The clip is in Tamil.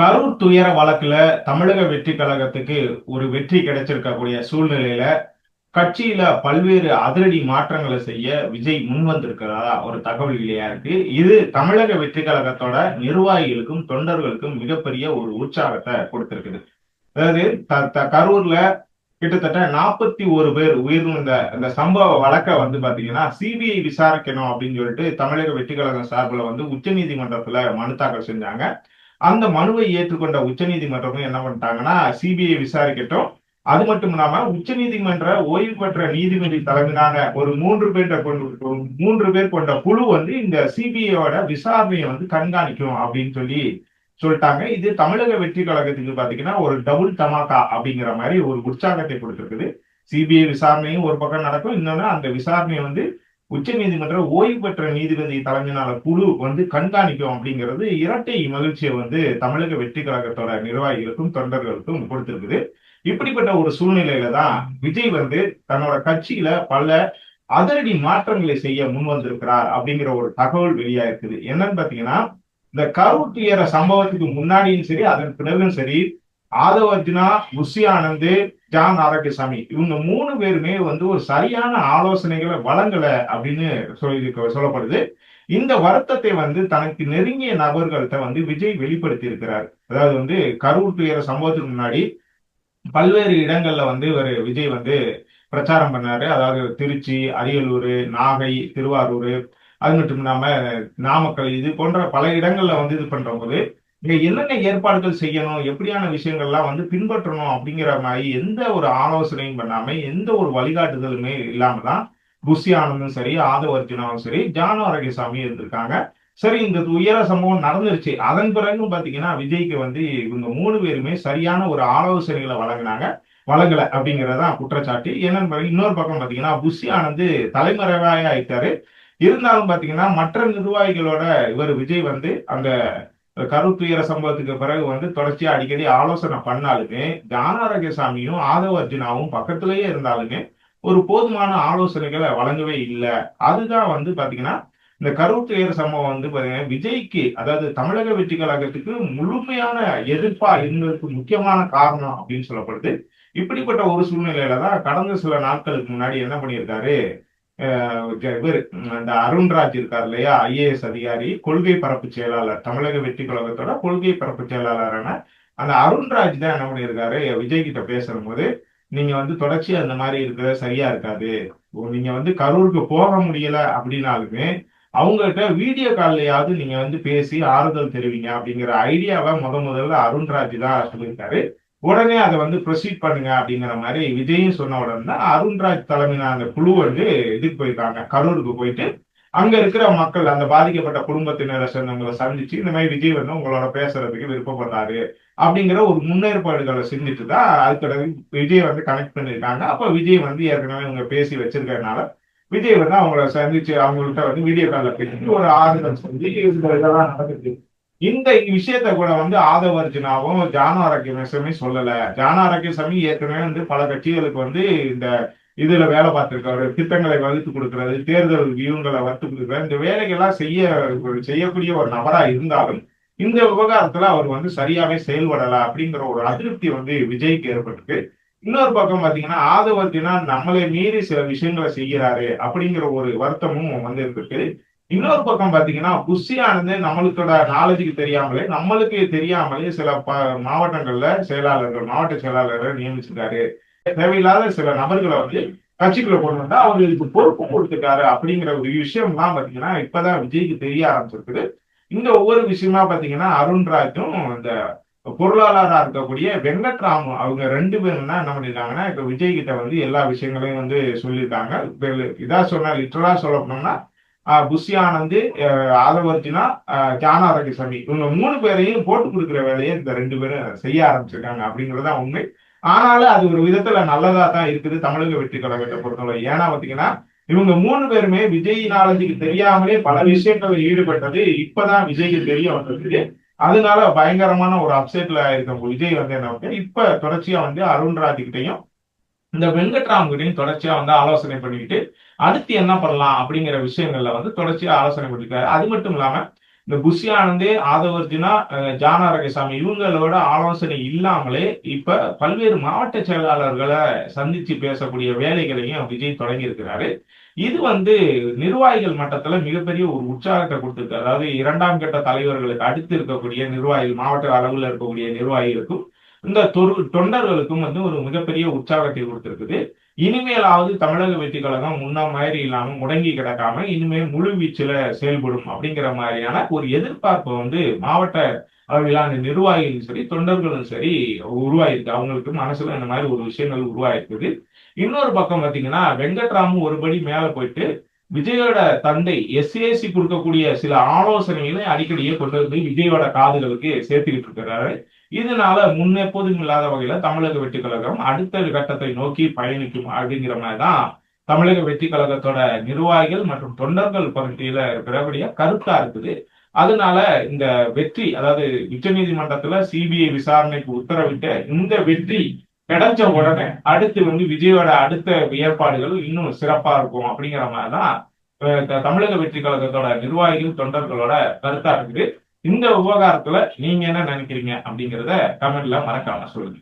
கரூர் துயர வழக்குல தமிழக வெற்றி கழகத்துக்கு ஒரு வெற்றி கிடைச்சிருக்கக்கூடிய சூழ்நிலையில கட்சியில பல்வேறு அதிரடி மாற்றங்களை செய்ய விஜய் முன் வந்திருக்கிறதா ஒரு தகவல் இல்லையா இருக்கு. இது தமிழக வெற்றி கழகத்தோட நிர்வாகிகளுக்கும் தொண்டர்களுக்கும் மிகப்பெரிய ஒரு உற்சாகத்தை கொடுத்திருக்குது. அதாவது த- த- கரூர்ல கிட்டத்தட்ட நாற்பத்தி ஒரு பேர் உயிர்ந்த இந்த சம்பவ வழக்கை வந்து பாத்தீங்கன்னா சிபிஐ விசாரிக்கணும் அப்படின்னு சொல்லிட்டு தமிழக வெற்றி கழகம் சார்பில் வந்து உச்சநீதிமன்றத்துல மனு தாக்கல் செஞ்சாங்க. அந்த மனுவை ஏற்றுக்கொண்ட உச்சநீதிமன்றமும் என்ன பண்ணிட்டாங்கன்னா சிபிஐ விசாரிக்கட்டும். அது மட்டும் இல்லாம உச்சநீதிமன்ற ஓய்வு பெற்ற நீதிபதி தலைமையிலான ஒரு மூன்று பேர் கொண்டு மூன்று பேர் கொண்ட குழு வந்து இந்த சிபிஐயோட விசாரணையை வந்து கண்காணிக்கும் அப்படின்னு சொல்லி சொல்லிட்டாங்க. இது தமிழக வெற்றி கழகத்துக்கு பாத்தீங்கன்னா ஒரு டபுள் தமாக்கா அப்படிங்கிற மாதிரி ஒரு உற்சாகத்தை கொடுத்துருக்குது. சிபிஐ விசாரணையும் ஒரு பக்கம் நடக்கும். இன்னொன்னு அந்த விசாரணையை வந்து உச்ச நீதிமன்ற ஓய்வு பெற்ற நீதிபதி தலைமையிலான குழு வந்து கண்காணிக்கும் அப்படிங்கிறது இரட்டை மகிழ்ச்சியை வந்து தமிழக வெற்றி கழகத்தோட நிர்வாகிகளுக்கும் தொண்டர்களுக்கும் கொடுத்திருக்குது. இப்படிப்பட்ட ஒரு சூழ்நிலையில தான் விஜய் வந்து தன்னோட கட்சியில பல அதிரடி மாற்றங்களை செய்ய முன் வந்திருக்கிறார் அப்படிங்கிற ஒரு தகவல் வெளியா இருக்குது என்னன்னு பாத்தீங்கன்னா இந்த கரூர் துயர சம்பவத்துக்கு முன்னாடியும் சரி அதன் பிறகும் சரி ஆதவ அர்ஜுனா முசி ஆனந்த் ஜான் ஆரோக்கியசாமி இவங்க மூணு பேருமே வந்து ஒரு சரியான ஆலோசனைகளை வழங்கல அப்படின்னு சொல்லி சொல்லப்படுது. இந்த வருத்தத்தை வந்து தனக்கு நெருங்கிய நபர்கள்ட்ட வந்து விஜய் வெளிப்படுத்தி இருக்கிறார் அதாவது வந்து கரூர் துயர சம்பவத்துக்கு முன்னாடி பல்வேறு இடங்கள்ல வந்து இவர் விஜய் வந்து பிரச்சாரம் பண்ணாரு. அதாவது திருச்சி அரியலூர் நாகை திருவாரூர் அது மட்டும் இல்லாம நாமக்கல் இது போன்ற பல இடங்கள்ல வந்து இது பண்ற போது என்னென்ன ஏற்பாடுகள் செய்யணும் எப்படியான விஷயங்கள்லாம் வந்து பின்பற்றணும் அப்படிங்கிற மாதிரி எந்த ஒரு ஆலோசனையும் பண்ணாம எந்த ஒரு வழிகாட்டுதலுமே இல்லாம தான் புஷி ஆனந்தும் சரி ஆதவ அர்ஜுனாவும் சரி ஜானு அரகசாமி இருந்திருக்காங்க. சரி இந்த உயர சம்பவம் நடந்துருச்சு. அதன் பிறகும் பாத்தீங்கன்னா விஜய்க்கு வந்து இவங்க மூணு பேருமே சரியான ஒரு ஆலோசனைகளை வழங்கினாங்க. வழங்கல அப்படிங்கறதான் குற்றச்சாட்டு. என்னன்னு இன்னொரு பக்கம் பாத்தீங்கன்னா புஷி ஆனந்து தலைமறைவாக ஆயிட்டாரு. இருந்தாலும் பாத்தீங்கன்னா மற்ற நிர்வாகிகளோட இவர் விஜய் வந்து அந்த கருத்துயர சம்பவத்துக்கு பிறகு வந்து தொடர்ச்சியா அடிக்கடி ஆலோசனை பண்ணாலுமே தானாரகசாமியும் ஆதவ அர்ஜுனாவும் பக்கத்திலேயே இருந்தாலுமே ஒரு போதுமான ஆலோசனைகளை வழங்கவே இல்லை. அதுதான் வந்து பாத்தீங்கன்னா இந்த கருத்துயர சம்பவம் வந்து பாத்தீங்கன்னா விஜய்க்கு அதாவது தமிழக வெற்றி கழகத்துக்கு முழுமையான எதிர்ப்பா இருந்ததுக்கு முக்கியமான காரணம் அப்படின்னு சொல்லப்படுது. இப்படிப்பட்ட ஒரு சூழ்நிலையில தான் கடந்த சில நாட்களுக்கு முன்னாடி என்ன பண்ணியிருக்காரு? இவர் அந்த அருண்ராஜ் இருக்கார் இல்லையா? ஐஏஎஸ் அதிகாரி கொள்கை பரப்பு செயலாளர் தமிழக வெற்றி கழகத்தோட கொள்கை பரப்பு செயலாளரான அந்த அருண்ராஜ் தான் என்ன பண்ணியிருக்காரு? விஜய் கிட்ட பேசும்போது நீங்க வந்து தொடர்ச்சி அந்த மாதிரி இருக்கிறது சரியா இருக்காது. நீங்க வந்து கரூருக்கு போக முடியல அப்படின்னாலுமே அவங்ககிட்ட வீடியோ கால்லையாவது நீங்க வந்து பேசி ஆறுதல் தெரிவிங்க அப்படிங்கிற ஐடியாவை முத முதல்ல அருண்ராஜ் தான் சொல்லியிருக்காரு உடனே அதை வந்து ப்ரொசீட் பண்ணுங்க அப்படிங்கிற மாதிரி விஜயும் சொன்ன உடனே தான் அருண்ராஜ் தலைமையிலான அந்த குழு வந்து இதுக்கு போயிருக்காங்க. கரூருக்கு போயிட்டு அங்க இருக்கிற மக்கள் அந்த பாதிக்கப்பட்ட குடும்பத்தினரை சேர்ந்தவங்களை சந்திச்சு இந்த மாதிரி விஜய் வந்து உங்களோட பேசுறதுக்கு விருப்பப்படுறாரு அப்படிங்கிற ஒரு முன்னேற்பாடுகளை செஞ்சுட்டு தான் அதுக்கு விஜய் வந்து கனெக்ட் பண்ணியிருக்காங்க. அப்ப விஜய் வந்து ஏற்கனவே இவங்க பேசி வச்சிருக்கறதுனால விஜய் வந்து அவங்கள சந்திச்சு அவங்கள்ட்ட வந்து வீடியோ காலில் பேசிட்டு ஒரு ஆறுதல் செஞ்சு இதெல்லாம் நடக்குது. இந்த விஷயத்த கூட வந்து ஆதவர்ஜினாவும் ஜான ஆரோக்கியசாமி சொல்லல. ஜான ஆரோக்கியசாமி ஏற்கனவே வந்து பல கட்சிகளுக்கு வந்து இந்த இதுல வேலை பார்த்திருக்காரு. திட்டங்களை வகுத்து கொடுக்கறது தேர்தல் வியூங்களை வகுத்து கொடுக்கறது இந்த வேலைகள்லாம் செய்ய செய்யக்கூடிய ஒரு நபரா இருந்தாலும் இந்த விவகாரத்துல அவர் வந்து சரியாவே செயல்படல அப்படிங்கிற ஒரு அதிருப்தி வந்து விஜய்க்கு ஏற்பட்டிருக்கு. இன்னொரு பக்கம் பாத்தீங்கன்னா ஆதவர்த்தினா நம்மளை மீறி சில விஷயங்களை செய்கிறாரு அப்படிங்கிற ஒரு வருத்தமும் வந்து இருந்திருக்கு இன்னொரு பக்கம் பாத்தீங்கன்னா புஷியானது நம்மளுக்கோட நாலேஜுக்கு தெரியாமலே நம்மளுக்கு தெரியாமலே சில ப மாவட்டங்கள்ல செயலாளர்கள் மாவட்ட செயலாளர்கள் நியமிச்சிருக்காரு. தேவையில்லாத சில நபர்களை வந்து கட்சிக்குள்ள கொண்டு வந்தா அவர்களுக்கு பொறுப்பு கொடுத்துருக்காரு அப்படிங்கிற ஒரு விஷயம் எல்லாம் பாத்தீங்கன்னா இப்பதான் விஜய்க்கு தெரிய ஆரம்பிச்சிருக்குது. இந்த ஒவ்வொரு விஷயமா பாத்தீங்கன்னா அருண்ராஜும் இந்த பொருளாளராக இருக்கக்கூடிய வெங்கட்ராமு அவங்க ரெண்டு பேரும் தான் என்ன பண்ணிருக்காங்கன்னா இப்ப விஜய் கிட்ட வந்து எல்லா விஷயங்களையும் வந்து சொல்லியிருக்காங்க. இதா சொன்னா லிட்டரலா சொல்ல போனோம்னா புஷி ஆனந்த் ஆதவர்ஜினா ஜான இவங்க மூணு பேரையும் போட்டு கொடுக்குற வேலையை இந்த ரெண்டு பேரும் செய்ய ஆரம்பிச்சிருக்காங்க அப்படிங்கறதுதான் உண்மை. ஆனாலும் அது ஒரு விதத்துல நல்லதா தான் இருக்குது. தமிழக வெற்றி கழகத்தை பொறுத்தவரை. ஏன்னா பாத்தீங்கன்னா இவங்க மூணு பேருமே விஜய் நாலேஜுக்கு தெரியாமலே பல விஷயங்கள் ஈடுபட்டது. இப்பதான் விஜய்க்கு தெரிய வந்திருக்கு. அதனால பயங்கரமான ஒரு அப்செட்ல இருக்க விஜய் வந்து என்ன இப்ப தொடர்ச்சியா வந்து அருண்ராஜ் கிட்டையும் இந்த வெங்கட்ராம் தொடர்ச்சியா வந்து ஆலோசனை பண்ணிக்கிட்டு அடுத்து என்ன பண்ணலாம் அப்படிங்கிற விஷயங்கள்ல வந்து தொடர்ச்சியா ஆலோசனை பண்ணிருக்காரு. அது மட்டும் இல்லாம இந்த புஷி ஆதவர்ஜினா ஆதவர்ஜுனா அஹ், இவங்களோட ஆலோசனை இல்லாமலே இப்ப பல்வேறு மாவட்ட செயலாளர்களை சந்திச்சு பேசக்கூடிய வேலைகளையும் விஜய் தொடங்கி இருக்கிறாரு இது வந்து நிர்வாகிகள் மட்டத்துல மிகப்பெரிய ஒரு உற்சாகத்தை கொடுத்திருக்கு அதாவது இரண்டாம் கட்ட தலைவர்களுக்கு அடுத்து இருக்கக்கூடிய நிர்வாகிகள் மாவட்ட அளவில் இருக்கக்கூடிய நிர்வாகிகளுக்கும் இந்த தொண்டர்களுக்கும் வந்து ஒரு மிகப்பெரிய உற்சாகத்தை கொடுத்திருக்குது. இனிமேலாவது தமிழக வெற்றி கழகம் முன்ன மாதிரி இல்லாம முடங்கி கிடக்காம இனிமேல் முழு வீச்சுல செயல்படும் அப்படிங்கிற மாதிரியான ஒரு எதிர்பார்ப்பு வந்து மாவட்ட அளவிலான நிர்வாகிகளும் சரி தொண்டர்களும் சரி உருவாயிருக்கு. அவங்களுக்கு மனசுல இந்த மாதிரி ஒரு விஷயங்கள் உருவாயிருக்குது இன்னொரு பக்கம் பாத்தீங்கன்னா வெங்கட்ராமு ஒருபடி மேல போயிட்டு விஜயோட தந்தை எஸ்ஏசி கொடுக்கக்கூடிய சில ஆலோசனைகளை அடிக்கடியே கொண்டு வந்து விஜயோட காதுகளுக்கு சேர்த்துக்கிட்டு இருக்கிறாரு. இதனால முன்னெப்போதும் இல்லாத வகையில தமிழக வெற்றி கழகம் அடுத்த கட்டத்தை நோக்கி பயணிக்கும் அப்படிங்கிற மாதிரிதான் தமிழக வெற்றி கழகத்தோட நிர்வாகிகள் மற்றும் தொண்டர்கள் பகுதியில இருக்கிறபடியா கருத்தா இருக்குது. அதனால இந்த வெற்றி அதாவது உச்சநீதிமன்றத்துல சிபிஐ விசாரணைக்கு உத்தரவிட்ட இந்த வெற்றி கிடைச்ச உடனே அடுத்து வந்து விஜயோட அடுத்த ஏற்பாடுகள் இன்னும் சிறப்பா இருக்கும் அப்படிங்கிற மாதிரிதான் தமிழக வெற்றி கழகத்தோட நிர்வாகிகள் தொண்டர்களோட கருத்தா இருக்குது. இந்த விவகாரத்துல நீங்க என்ன நினைக்கிறீங்க அப்படிங்கறத கமெண்ட்ல மறக்காம சொல்லுங்க.